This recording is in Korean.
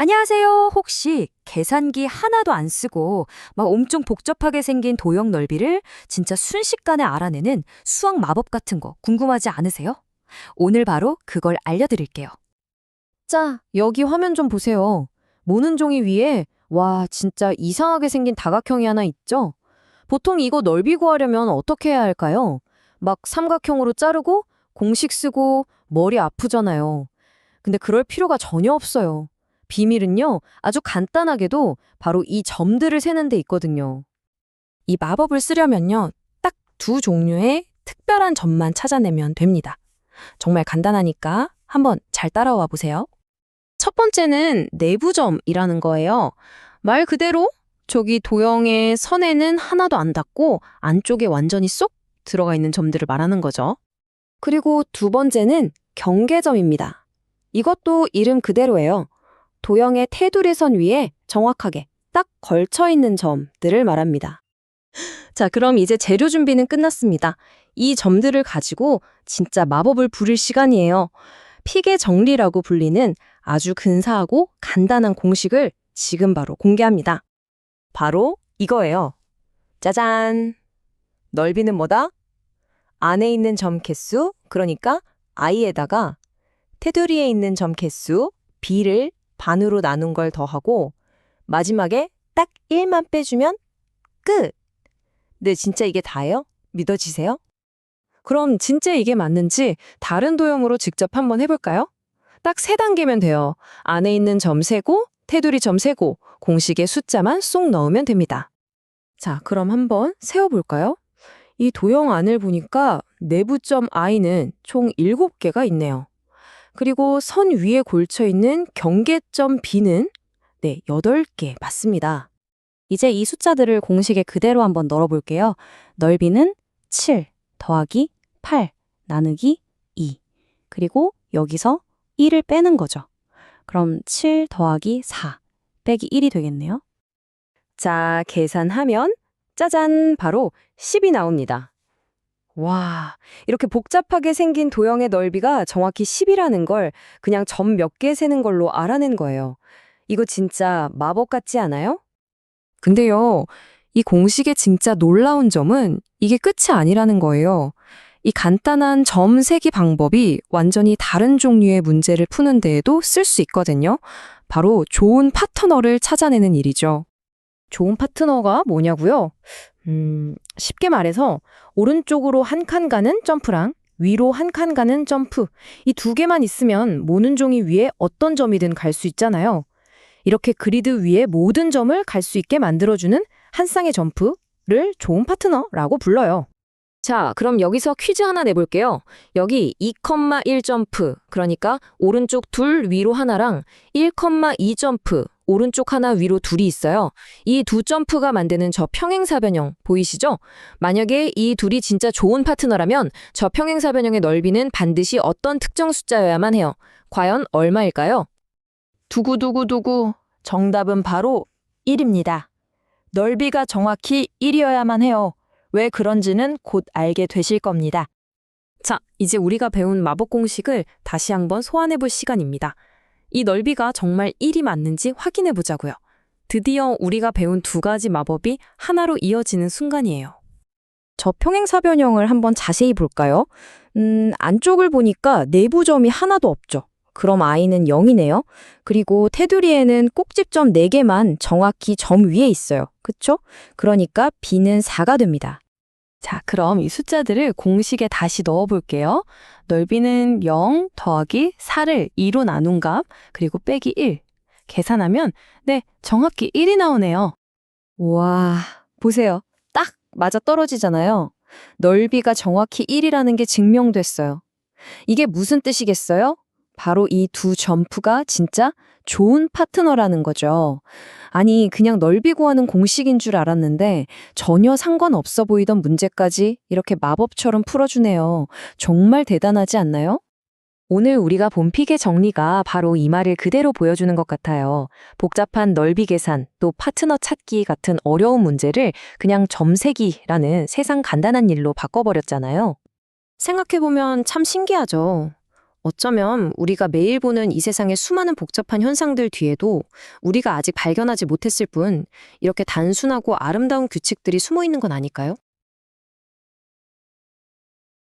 안녕하세요. 혹시 계산기 하나도 안 쓰고 막 엄청 복잡하게 생긴 도형 넓이를 진짜 순식간에 알아내는 수학 마법 같은 거 궁금하지 않으세요? 오늘 바로 그걸 알려드릴게요. 자, 여기 화면 좀 보세요. 모는 종이 위에 와, 진짜 이상하게 생긴 다각형이 하나 있죠? 보통 이거 넓이 구하려면 어떻게 해야 할까요? 막 삼각형으로 자르고 공식 쓰고 머리 아프잖아요. 근데 그럴 필요가 전혀 없어요. 비밀은요, 아주 간단하게도 바로 이 점들을 세는 데 있거든요. 이 마법을 쓰려면요, 딱 두 종류의 특별한 점만 찾아내면 됩니다. 정말 간단하니까 한번 잘 따라와 보세요. 첫 번째는 내부점이라는 거예요. 말 그대로 저기 도형의 선에는 하나도 안 닿고 안쪽에 완전히 쏙 들어가 있는 점들을 말하는 거죠. 그리고 두 번째는 경계점입니다. 이것도 이름 그대로예요. 도형의 테두리 선 위에 정확하게 딱 걸쳐 있는 점들을 말합니다. 자, 그럼 이제 재료 준비는 끝났습니다. 이 점들을 가지고 진짜 마법을 부릴 시간이에요. 픽의 정리라고 불리는 아주 근사하고 간단한 공식을 지금 바로 공개합니다. 바로 이거예요. 짜잔! 넓이는 뭐다? 안에 있는 점 개수, 그러니까 i에다가 테두리에 있는 점 개수, b를 반으로 나눈 걸 더하고 마지막에 딱 1만 빼주면 끝! 네, 진짜 이게 다예요? 믿어지세요? 그럼 진짜 이게 맞는지 다른 도형으로 직접 한번 해볼까요? 딱 세 단계면 돼요. 안에 있는 점 세고, 테두리 점 세고, 공식에 숫자만 쏙 넣으면 됩니다. 자, 그럼 한번 세워볼까요? 이 도형 안을 보니까 내부점 i는 총 7개가 있네요. 그리고 선 위에 걸쳐 있는 경계점 b는 네, 8개 맞습니다. 이제 이 숫자들을 공식에 그대로 한번 널어볼게요. 넓이는 7 더하기 8 나누기 2. 그리고 여기서 1을 빼는 거죠. 그럼 7 더하기 4 빼기 1이 되겠네요. 자, 계산하면 짜잔, 바로 10이 나옵니다. 와, 이렇게 복잡하게 생긴 도형의 넓이가 정확히 10이라는 걸 그냥 점 몇 개 세는 걸로 알아낸 거예요. 이거 진짜 마법 같지 않아요? 근데요, 이 공식의 진짜 놀라운 점은 이게 끝이 아니라는 거예요. 이 간단한 점 세기 방법이 완전히 다른 종류의 문제를 푸는 데에도 쓸 수 있거든요. 바로 좋은 파트너를 찾아내는 일이죠. 좋은 파트너가 뭐냐고요? 음, 쉽게 말해서 오른쪽으로 한 칸 가는 점프랑 위로 한 칸 가는 점프 이 두 개만 있으면 모는 종이 위에 어떤 점이든 갈 수 있잖아요. 이렇게 그리드 위에 모든 점을 갈 수 있게 만들어주는 한 쌍의 점프를 좋은 파트너라고 불러요. 자, 그럼 여기서 퀴즈 하나 내볼게요. 여기 2,1 점프, 그러니까 오른쪽 둘 위로 하나랑 1,2 점프, 오른쪽 하나 위로 둘이 있어요. 이 두 점프가 만드는 저 평행사 변형 보이시죠? 만약에 이 둘이 진짜 좋은 파트너라면 저 평행사 변형의 넓이는 반드시 어떤 특정 숫자여야만 해요. 과연 얼마일까요? 두구두구두구. 정답은 바로 1입니다. 넓이가 정확히 1이어야만 해요. 왜 그런지는 곧 알게 되실 겁니다. 자, 이제 우리가 배운 마법 공식을 다시 한번 소환해 볼 시간입니다. 이 넓이가 정말 1이 맞는지 확인해 보자고요. 드디어 우리가 배운 두 가지 마법이 하나로 이어지는 순간이에요. 저 평행사변형을 한번 자세히 볼까요? 음, 안쪽을 보니까 내부점이 하나도 없죠. 그럼 i는 0이네요. 그리고 테두리에는 꼭집점 4개만 정확히 점 위에 있어요. 그쵸? 그러니까 b는 4가 됩니다. 자, 그럼 이 숫자들을 공식에 다시 넣어볼게요. 넓이는 0 더하기 4를 2로 나눈 값, 그리고 빼기 1. 계산하면, 네, 정확히 1이 나오네요. 와, 보세요. 딱 맞아 떨어지잖아요. 넓이가 정확히 1이라는 게 증명됐어요. 이게 무슨 뜻이겠어요? 바로 이 두 점프가 진짜 좋은 파트너라는 거죠. 아니, 그냥 넓이 구하는 공식인 줄 알았는데 전혀 상관없어 보이던 문제까지 이렇게 마법처럼 풀어주네요. 정말 대단하지 않나요? 오늘 우리가 본 픽의 정리가 바로 이 말을 그대로 보여주는 것 같아요. 복잡한 넓이 계산, 또 파트너 찾기 같은 어려운 문제를 그냥 점세기라는 세상 간단한 일로 바꿔버렸잖아요. 생각해보면 참 신기하죠. 어쩌면 우리가 매일 보는 이 세상의 수많은 복잡한 현상들 뒤에도 우리가 아직 발견하지 못했을 뿐 이렇게 단순하고 아름다운 규칙들이 숨어 있는 건 아닐까요?